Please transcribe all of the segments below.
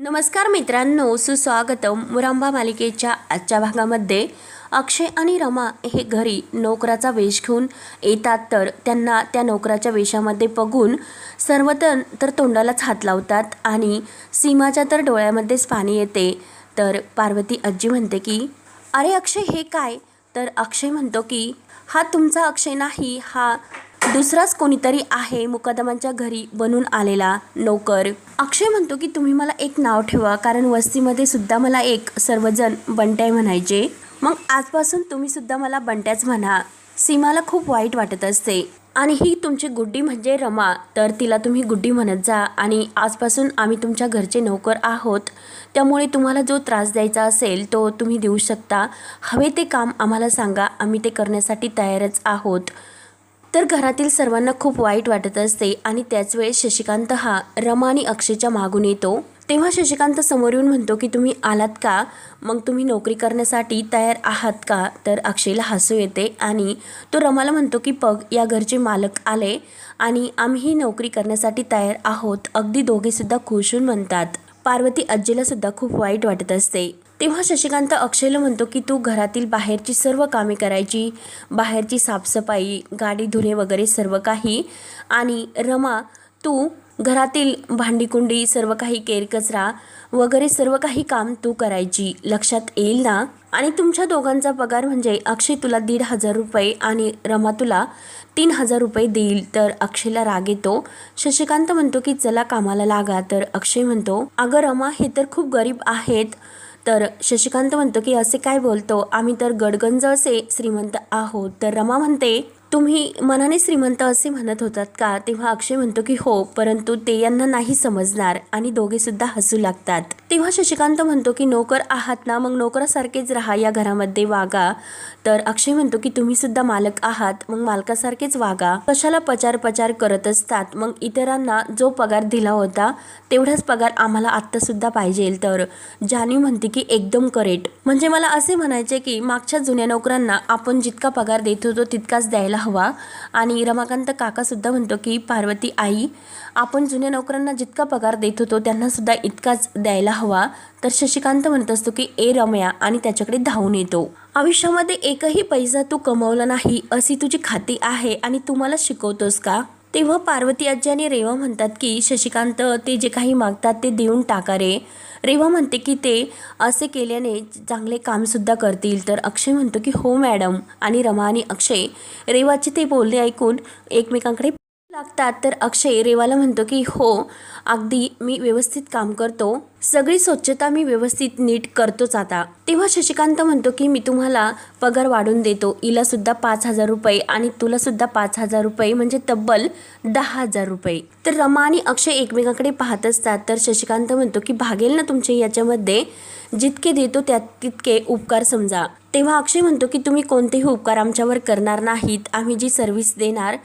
नमस्कार मित्रांनो सुस्वागतम मुरांबा मालिकेच्या आजच्या भागामध्ये अक्षय आणि रमा हे घरी नोकराचा वेश घेऊन येतात तर त्यांना त्या नोकराच्या वेशामध्ये बघून सर्वतन तर तोंडालाच हात लावतात आणि सीमाच्या तर डोळ्यामध्येच पाणी येते. तर पार्वती आजी म्हणते की अरे अक्षय हे काय? तर अक्षय म्हणतो की हा तुमचा अक्षय नाही हा दुसराच कोणीतरी आहे मुकदमांच्या घरी बनून आलेला नोकर. अक्षय म्हणतो की तुम्ही मला एक नाव ठेवा कारण वस्तीमध्ये सुद्धा मला एक सर्वजण बंट्याय म्हणायचे. मग आजपासून तुम्ही सुद्धा मला बंट्याच म्हणा. सीमाला खूप वाईट वाटत असते. आणि ही तुमची गुड्डी म्हणजे रमा. तर तिला तुम्ही गुड्डी म्हणत जा. आणि आजपासून आम्ही तुमच्या घरचे नोकर आहोत. त्यामुळे तुम्हाला जो त्रास द्यायचा असेल तो तुम्ही देऊ शकता. हवे ते काम आम्हाला सांगा. आम्ही ते करण्यासाठी तयारच आहोत. तर घरातील सर्वांना खूप वाईट वाटत असते आणि त्याच वेळेस शशिकांत हा रमा आणि अक्षयच्या मागून येतो. तेव्हा शशिकांत समोर येऊन म्हणतो की तुम्ही आलात का? मग तुम्ही नोकरी करण्यासाठी तयार आहात का? तर अक्षयला हसू येते आणि तो रमाला म्हणतो की पग या घरचे मालक आले आणि आम्हीही नोकरी करण्यासाठी तयार आहोत. अगदी दोघेसुद्धा खुश होऊन म्हणतात. पार्वती आजीला सुद्धा खूप वाईट वाटत असते. तेव्हा शशिकांत अक्षयला म्हणतो की तू घरातील बाहेरची सर्व कामे करायची. बाहेरची साफसफाई गाडी धुणे वगैरे सर्व काही. आणि रमा तू घरातील भांडीकुंडी सर्व काही केरकचरा वगैरे सर्व काही काम तू करायची. लक्षात येईल ना? आणि तुमच्या दोघांचा पगार म्हणजे अक्षय तुला दीड हजार रुपये आणि रमा तुला तीन हजार रुपये देईल. तर अक्षयला राग येतो. शशिकांत म्हणतो की चला कामाला लागा. तर अक्षय म्हणतो अगं रमा हे तर खूप गरीब आहेत. तर शशिकांत म्हणतो की असे काय बोलतो? आम्ही तर गडगंज असे श्रीमंत आहोत. तर रमा म्हणते तुम्ही मनाने श्रीमंत असे म्हणत होतात का? तेव्हा अक्षय म्हणतो की हो परंतु ते यांना नाही समजणार आणि दोघे सुद्धा हसू लागतात. तेव्हा शशिकांत म्हणतो की नोकर आहात ना मग नोकरासारखेच राहा या घरामध्ये वागा. तर अक्षय म्हणतो की तुम्ही सुद्धा मालक आहात मग मालकासारखेच वागा. कशाला पचार पचार करत असतात मग इतरांना जो पगार दिला होता तेवढाच पगार आम्हाला आत्ता सुद्धा पाहिजे. तर जान्हवी म्हणते की एकदम करेक्ट म्हणजे मला असे म्हणायचे की मागच्या जुन्या नोकरांना आपण जितका पगार देत होतो तितकाच द्यायला हवा. आणि रमाकांत काकासुद्धा म्हणतो की पार्वती आई आपण जुन्या नोकरांना जितका पगार देत होतो त्यांनासुद्धा इतकाच द्यायला हवा. तर शशिकांत म्हणत असतो की ए रमया आणि त्याच्याकडे धावून येतो. आयुष्यामध्ये एकही पैसा तू कमवला नाही अशी तुझी खाती आहे आणि तू मला शिकवतोस का? तेव्हा पार्वती आजी आणि रेवा म्हणतात की शशिकांत ते जे काही मागतात ते देऊन टाका रे. रेवा म्हणते की ते असे केल्याने चांगले कामसुद्धा करतील. तर अक्षय म्हणतो की हो मॅडम. आणि रमा आणि अक्षय रेवाचे ते बोलणे ऐकून एकमेकांकडे लागतात तर अक्षय रेवाला म्हणतो की हो अगदी मी व्यवस्थित काम करतो. सगळी स्वच्छता मी व्यवस्थित नीट करतोच आता. तेव्हा शशिकांत म्हणतो की मी तुम्हाला पगार वाढून देतो. इलासुद्धा पाच हजार रुपये आणि तुलासुद्धा पाच हजार रुपये म्हणजे तब्बल दहा हजार रुपये. तर रमा आणि अक्षय एकमेकांकडे पाहत असतात. तर शशिकांत म्हणतो की भागेल ना तुमचे याच्यामध्ये? जितके देतो त्यात तितके उपकार समजा. तेव्हा अक्षय म्हणतो की तुम्ही कोणतेही उपकार आमच्यावर करणार नाहीत. आम्ही जी सर्व्हिस देणार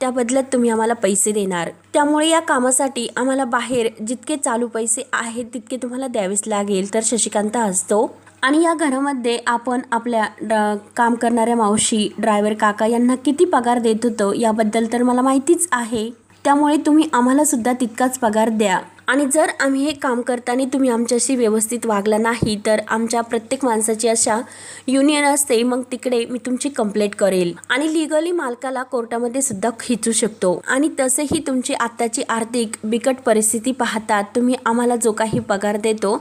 त्या बदल्यात तुम्ही आम्हाला पैसे देणार. त्यामुळे या कामासाठी आम्हाला बाहेर जितके चालू पैसे आहेत तितके तुम्हाला द्यावेच लागेल तर शशिकांत असतो. आणि या घरामध्ये आपण आपल्या ड काम करणाऱ्या मावशी ड्रायव्हर काका यांना किती पगार देत होतो याबद्दल तर मला माहितीच आहे. त्यामुळे तुम्ही आम्हाला सुद्धा तितकाच पगार द्या. आणि जर आम्ही हे काम करताना तुम्ही आमच्याशी व्यवस्थित वागला नाही तर आमच्या प्रत्येक माणसाची अशा युनियन असते मग तिकडे मी तुमची कंप्लेंट करेल. आणि लिगली मालकाला कोर्टामध्ये सुद्धा खिचू शकतो. आणि तसेही तुमची आत्ताची आर्थिक बिकट परिस्थिती पाहता तुम्ही आम्हाला जो काही पगार देतो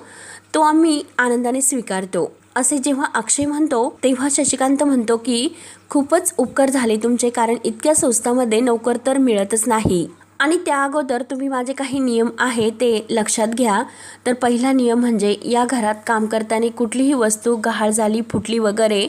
तो आम्ही आनंदाने स्वीकारतो. असे जेव्हा अक्षय म्हणतो तेव्हा शशिकांत म्हणतो की खूपच उपकार झाले तुमचे कारण इतक्या संस्थामध्ये नोकर तर मिळतच नाही. आणि त्या अगोदर तुम्ही माझे काही नियम आहे ते लक्षात घ्या. तर पहिला नियम म्हणजे या घरात काम करताना कुठलीही वस्तू गहाळ झाली फुटली वगैरे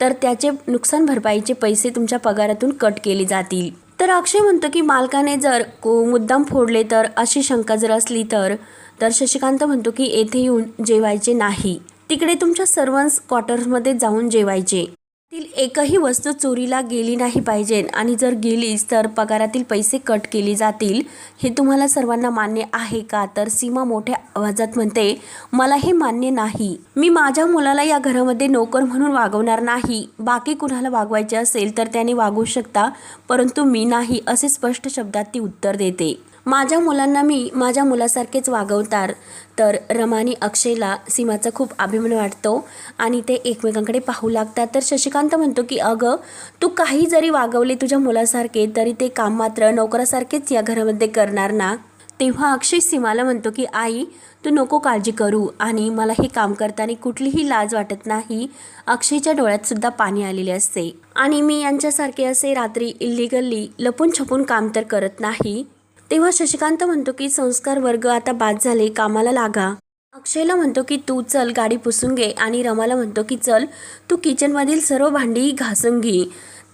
तर त्याचे नुकसान भरपाईचे पैसे तुमच्या पगारातून कट केले जातील. तर अक्षय म्हणतो की मालकाने जर को मुद्दाम फोडले तर अशी शंका जर असली तर तर शशिकांत म्हणतो की येथे येऊन जेवायचे नाही. तिकडे तुमच्या सर्वन्स क्वार्टर्समध्ये जाऊन जेवायचे. तील एकही वस्तू चोरीला गेली नाही पाहिजे आणि जर गेलीच तर पगारातील पैसे कट केले जातील हे तुम्हाला सर्वांना मान्य आहे का? तर सीमा मोठ्या आवाजात म्हणते मला हे मान्य नाही. मी माझ्या मुलाला या घरामध्ये नोकर म्हणून वागवणार नाही. बाकी कुणाला वागवायचे असेल तर त्याने वागवू शकता परंतु मी नाही असे स्पष्ट शब्दात ती उत्तर देते. माझ्या मुलांना मी माझ्या मुलासारखेच वागवतार. तर रमानी अक्षयला सीमाचा खूप अभिमान वाटतो आणि ते एकमेकांकडे पाहू लागतात. तर शशिकांत म्हणतो की अगं तू काही जरी वागवले तुझ्या मुलासारखे तरी ते काम मात्र नोकरासारखेच या घरामध्ये करणार ना? तेव्हा अक्षय सीमाला म्हणतो की आई तू नको काळजी करू आणि मला हे काम करताना कुठलीही लाज वाटत नाही. अक्षयच्या डोळ्यात सुद्धा पाणी आलेले असते. आणि मी यांच्यासारखे असे रात्री इल्लिगल्ली लपून छपून काम तर करत नाही तेव्हा शशिकांत म्हणतो की संस्कार वर्ग आता बाद झाले कामाला लागा. अक्षयला म्हणतो की तू चल गाडी पुसून घे. आणि रमाला म्हणतो की चल तू किचनमधील सर्व भांडी घासून घे.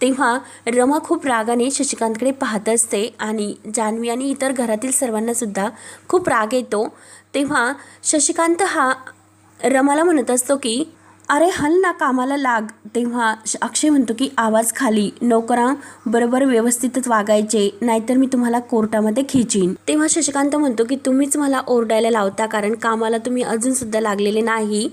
तेव्हा रमा खूप रागाने शशिकांतकडे पाहत असते आणि जान्हवी आणि इतर घरातील सर्वांनासुद्धा खूप राग येतो. तेव्हा शशिकांत हा रमाला म्हणत असतो की अरे हल ना कामाला लाग. तेव्हा श- अक्षय म्हणतो की आवाज खाली. नोकरा बरोबर व्यवस्थितच वागायचे नाहीतर मी तुम्हाला कोर्टामध्ये खेचीन. तेव्हा शशिकांत म्हणतो की तुम्हीच मला ओरडायला लावता कारण कामाला तुम्ही अजून सुद्धा लागलेले नाही.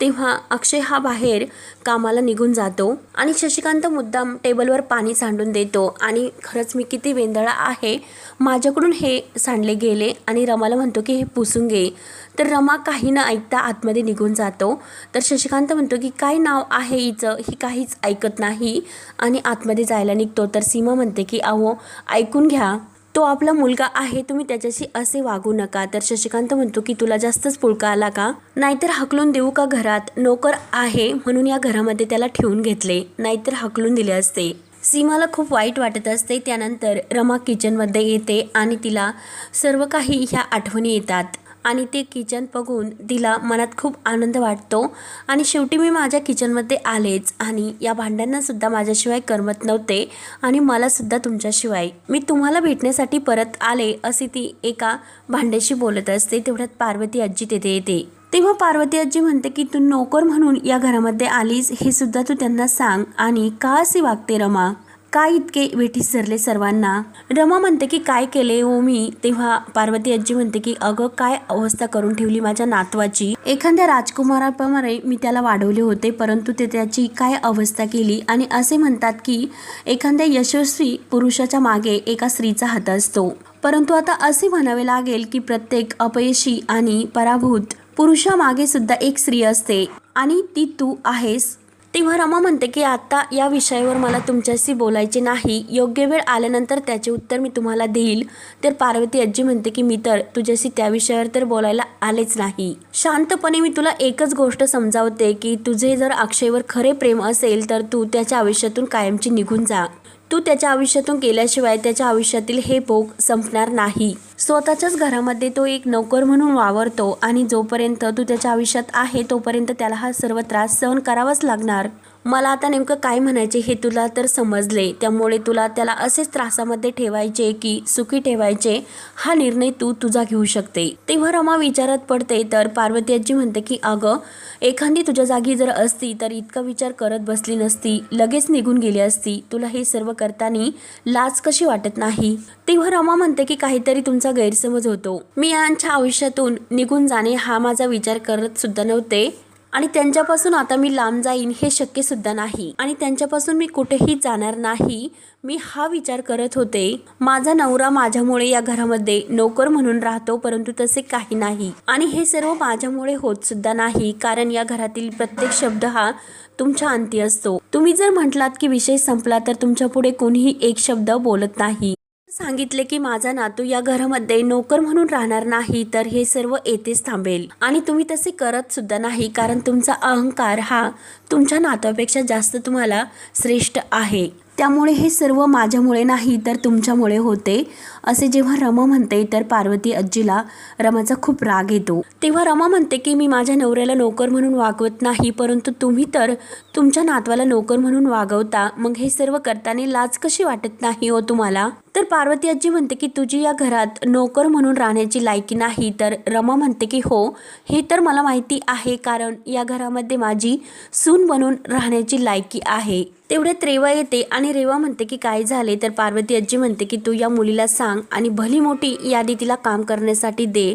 तेव्हा अक्षय हा बाहेर कामाला निघून जातो आणि शशिकांत मुद्दाम टेबलवर पाणी सांडून देतो. आणि खरंच मी किती वेंदळा आहे. माझ्याकडून हे सांडले गेले आणि रमाला म्हणतो की हे पुसून घे. तर रमा काही न ऐकता आतमध्ये निघून जातो. तर शशिकांत म्हणतो की काय नाव आहे हिचं? ही काहीच ऐकत नाही. आणि आतमध्ये जायला निघतो. तर सीमा म्हणते की अहो ऐकून घ्या. तो आपला मुलगा आहे तुम्ही त्याच्याशी असे वागू नका. तर शशिकांत म्हणतो की तुला जास्तच पुळका आला का? नाहीतर हकलून देऊ का घरात? नोकर आहे म्हणून या घरामध्ये त्याला ठेवून घेतले. नाहीतर हकलून दिले असते. सीमाला खूप वाईट वाटत असते. त्यानंतर रमा किचनमध्ये येते आणि तिला सर्व काही ह्या आठवणी येतात. आणि ते किचन बघून तिला मनात खूप आनंद वाटतो. आणि शेवटी मी माझ्या किचनमध्ये आलेच आणि या भांड्यांनासुद्धा माझ्याशिवाय करमत नव्हते आणि मला सुद्धा तुमच्याशिवाय. मी तुम्हाला भेटण्यासाठी परत आले असे ती एका भांड्याशी बोलत असते तेवढ्यात पार्वती आजी तेथे येते. तेव्हा पार्वती आजी म्हणते की तू नोकर म्हणून या घरामध्ये आलीस हे सुद्धा तू त्यांना सांग आणि का असे वागते रमा? काय इतके वेठी सरले सर्वांना? रमा म्हणते की काय केले हो मी? तेव्हा पार्वती आजी म्हणते की अगं काय अवस्था करून ठेवली माझ्या नातवाची? एखाद्या राजकुमाराप्रमाणे मी त्याला वाढवले होते परंतु ते त्याची काय अवस्था केली? आणि असे म्हणतात की एखाद्या यशस्वी पुरुषाच्या मागे एका स्त्रीचा हात असतो. परंतु आता असे म्हणावे लागेल की प्रत्येक अपयशी आणि पराभूत पुरुषामागे सुद्धा एक स्त्री असते. आणि ती तू आहेस. तेव्हा रमा म्हणते की आता या विषयावर मला तुमच्याशी बोलायचे नाही. योग्य वेळ आल्यानंतर त्याचे उत्तर मी तुम्हाला देईल. तर पार्वती आजी म्हणते की मी तर तुझ्याशी त्या विषयावर तर बोलायला आलेच नाही. शांतपणे मी तुला एकच गोष्ट समजावते की तुझे जर अक्षयवर खरे प्रेम असेल तर तू त्याच्या आयुष्यातून कायमची निघून जा. तू त्याच्या आयुष्यातून केल्याशिवाय त्याच्या आयुष्यातील हे भोग संपणार नाही. स्वतःच्याच घरामध्ये तो एक नोकर म्हणून वावरतो आणि जोपर्यंत तू त्याच्या आयुष्यात आहे तोपर्यंत त्याला हा सर्व त्रास सहन करावाच लागणार. मला आता नेमकं काय म्हणायचे हे तुला तर समजले. त्यामुळे तुला त्याला असेच त्रासामध्ये ठेवायचे की सुखी ठेवायचे हा निर्णय तू तुझा घेऊ शकते. तेव्हा रमा विचारात पडते तर पार्वती आजी म्हणते की अगं एखादी तुझ्या जागी जर असती तर इतका विचार करत बसली नसती लगेच निघून गेली असती. तुला हे सर्व करताना लाज कशी वाटत नाही? तेव्हा रमा म्हणते की काहीतरी तुमचा गैरसमज होतो. मी यांच्या आयुष्यातून निघून जाणे हा माझा विचार करत सुद्धा नव्हते. आणि त्यांच्यापासून आता मी लांब जाईन हे शक्य सुद्धा नाही. आणि त्यांच्यापासून मी कुठेही जाणार नाही मी हा विचार करत होते. माझा नवरा माझ्यामुळे या घरामध्ये नोकर म्हणून राहतो परंतु तसे काही नाही. आणि हे सर्व माझ्यामुळे होत सुद्धा नाही कारण या घरातील प्रत्येक शब्द हा तुमच्या अंती असतो. तुम्ही जर म्हटलात की विषय संपला तर तुमच्यापुढे कोणीही एक शब्द बोलत नाही. सांगितले की माझा नातू या घरामध्ये नोकर म्हणून राहणार नाही तर हे सर्व येथेच थांबेल. आणि तुम्ही तसे करत सुद्धा नाही कारण तुमचा अहंकार हा तुमच्या नातवापेक्षा जास्त तुम्हाला श्रेष्ठ आहे. त्यामुळे हे सर्व माझ्यामुळे नाही तर तुमच्यामुळे होते असे जेव्हा रमा म्हणते तर पार्वती आजीला रमाचा खूप राग येतो. तेव्हा रमा म्हणते की मी माझ्या नवऱ्याला नोकर म्हणून वागवत नाही परंतु तुम्ही तर तुमच्या नातवाला नोकर म्हणून वागवता मग हे सर्व करताना लाज कशी वाटत नाही हो तुम्हाला? तर पार्वती आजी म्हणते की तुझी या घरात नोकर म्हणून राहण्याची लायकी नाही. तर रमा म्हणते की हो हे तर मला माहिती आहे कारण या घरामध्ये माझी सून बनून राहण्याची लायकी आहे. तेवढ्यात रेवा येते आणि रेवा म्हणते की काय झाले? तर पार्वती आजी म्हणते की तू या मुलीला सांग आणि भली मोठी यादी तिला काम करण्यासाठी दे.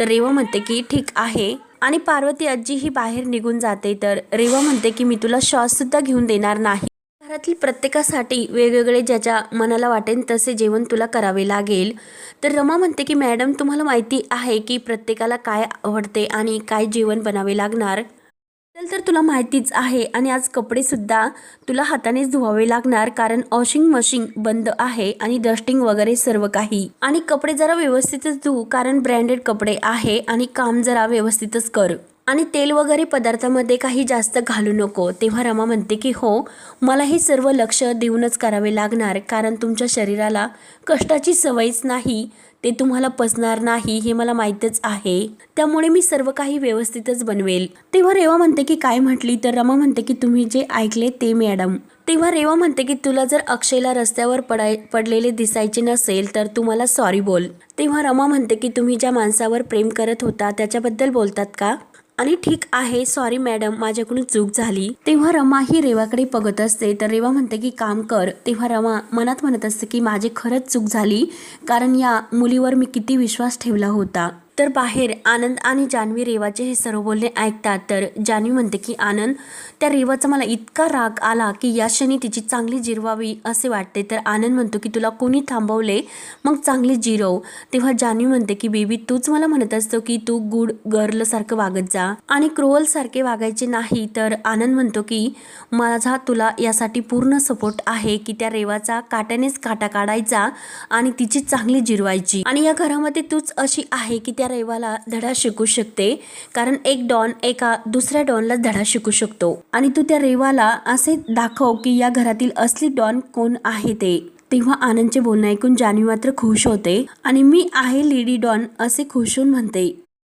तर रेवा म्हणते की ठीक आहे. आणि पार्वती आजी ही बाहेर निघून जाते. तर रेवा म्हणते की मी तुला श्वाससुद्धा घेऊन देणार नाही. घरातील प्रत्येकासाठी वेगवेगळे ज्याच्या मनाला वाटेल तसे जेवण तुला करावे लागेल. तर रमा म्हणते की मॅडम तुम्हाला माहिती आहे की प्रत्येकाला काय आवडते आणि काय जेवण बनावे लागणार? चल तर तुला माहितीच आहे आणि आज कपडेसुद्धा तुला हातानेच धुवावे लागणार कारण वॉशिंग मशीन बंद आहे आणि डस्टिंग वगैरे सर्व काही. आणि कपडे जरा व्यवस्थितच धुऊ कारण ब्रँडेड कपडे आहे आणि काम जरा व्यवस्थितच कर. आणि तेल वगैरे पदार्थामध्ये काही जास्त घालू नको. तेव्हा रमा म्हणते की हो मला हे सर्व लक्ष देऊनच करावे लागणार. कारण तुमच्या शरीराला कष्टाची सवयच नाही. ते तुम्हाला पचणार नाही हे मला माहीतच आहे. त्यामुळे मी सर्व काही व्यवस्थितच बनवेल. तेव्हा रेवा म्हणते की काय म्हटली? तर रमा म्हणते की तुम्ही जे ऐकले ते मॅडम. तेव्हा रेवा म्हणते की तुला जर अक्षयला रस्त्यावर पडाय पडलेले दिसायचे नसेल तर तू मला सॉरी बोल. तेव्हा रमा म्हणते की तुम्ही ज्या माणसावर प्रेम करत होता त्याच्याबद्दल बोलतात का? आणि ठीक आहे सॉरी मॅडम माझ्याकडून चूक झाली. तेव्हा रमा ही रेवाकडे बघत असते तर रेवा म्हणते की काम कर. तेव्हा रमा मनात म्हणत असते की माझी खरंच चूक झाली कारण या मुलीवर मी किती विश्वास ठेवला होता. तर बाहेर आनंद आणि जान्हवी रेवाचे हे सर्व बोलणे ऐकतात. तर जान्हवी म्हणते की आनंद त्या रेवाचा मला इतका राग आला की या क्षणी तिची चांगली जिरवावी असे वाटते. तर आनंद म्हणतो की तुला कोणी थांबवले? मग चांगली जिरव. तेव्हा जान्हवी म्हणते की बेबी तूच मला म्हणत असतो की तू गुड गर्लसारखं वागत जा आणि क्रुअल सारखे वागायचे नाही. तर आनंद म्हणतो की माझा तुला यासाठी पूर्ण सपोर्ट आहे की त्या रेवाचा काट्यानेच काटा काढायचा आणि तिची चांगली जिरवायची आणि या घरामध्ये तूच अशी आहे की त्या रेवाला धडा शिकू शकते कारण एक डॉन एका दुसऱ्या डॉनला धडा शिकू शकतो. आणि तू त्या रेवाला असे दाखव की या घरातील असली डॉन कोण आहे ते. तेव्हा आनंदचे बोलणं ऐकून जान्हवी मात्र खुश होते आणि मी आहे लेडी डॉन असे खुश होऊन म्हणते.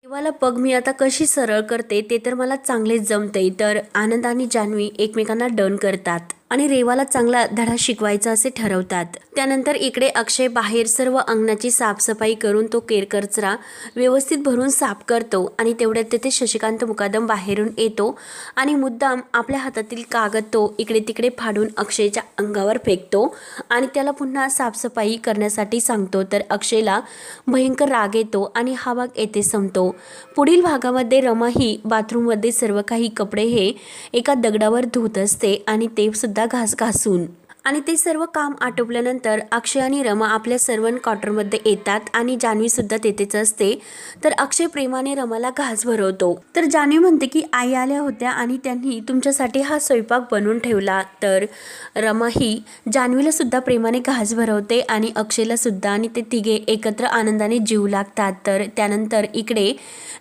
देवाला पग मी आता कशी सरळ करते ते तर मला चांगलेच जमते तर आनंद आणि जान्हवी एकमेकांना डन करतात. आणि रेवाला चांगला धडा शिकवायचा असे ठरवतात. त्यानंतर इकडे अक्षय बाहेर सर्व अंगणाची साफसफाई करून तो केर कचरा व्यवस्थित भरून साफ करतो आणि तेवढ्यात तेथे शशिकांत मुकादम बाहेरून येतो आणि मुद्दाम आपल्या हातातील कागद तो इकडे तिकडे फाडून अक्षयच्या अंगावर फेकतो आणि त्याला पुन्हा साफसफाई करण्यासाठी सांगतो. तर अक्षयला भयंकर राग येतो आणि हा भाग येथे संपतो. पुढील भागामध्ये रमा ही बाथरूममध्ये सर्व काही कपडे हे एका दगडावर धुत असते आणि ते सुद्धा घास घासून आणि ते सर्व काम आटोपल्यानंतर अक्षय आणि रमा आपल्या सर्वन क्वार्टरमध्ये येतात आणि जान्हवीसुद्धा तेथेच असते. तर अक्षय प्रेमाने रमाला घास भरवतो. तर जान्हवी म्हणते की आई आल्या होत्या आणि त्यांनी तुमच्यासाठी हा स्वयंपाक बनवून ठेवला. तर रमा ही जान्हवीला सुद्धा प्रेमाने घास भरवते आणि अक्षयला सुद्धा आणि ते तिघे एकत्र आनंदाने जीव लागतात. तर त्यानंतर इकडे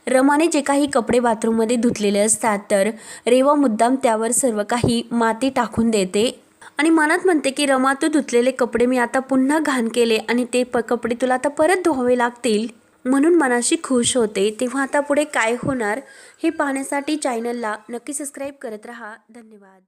रमाने जे काही कपडे बाथरूममध्ये धुतलेले असतात तर रेवा मुद्दाम त्यावर सर्व काही माती टाकून देते. आणि मनात म्हणते की रमा तू धुतलेले कपडे मी आता पुन्हा घाण केले आणि ते प कपडे तुला आता परत धुवावे लागतील. म्हणून मनाशी खुश होते. तेव्हा आता पुढे काय होणार हे पाहण्यासाठी चॅनलला नक्की सबस्क्राईब करत राहा. धन्यवाद.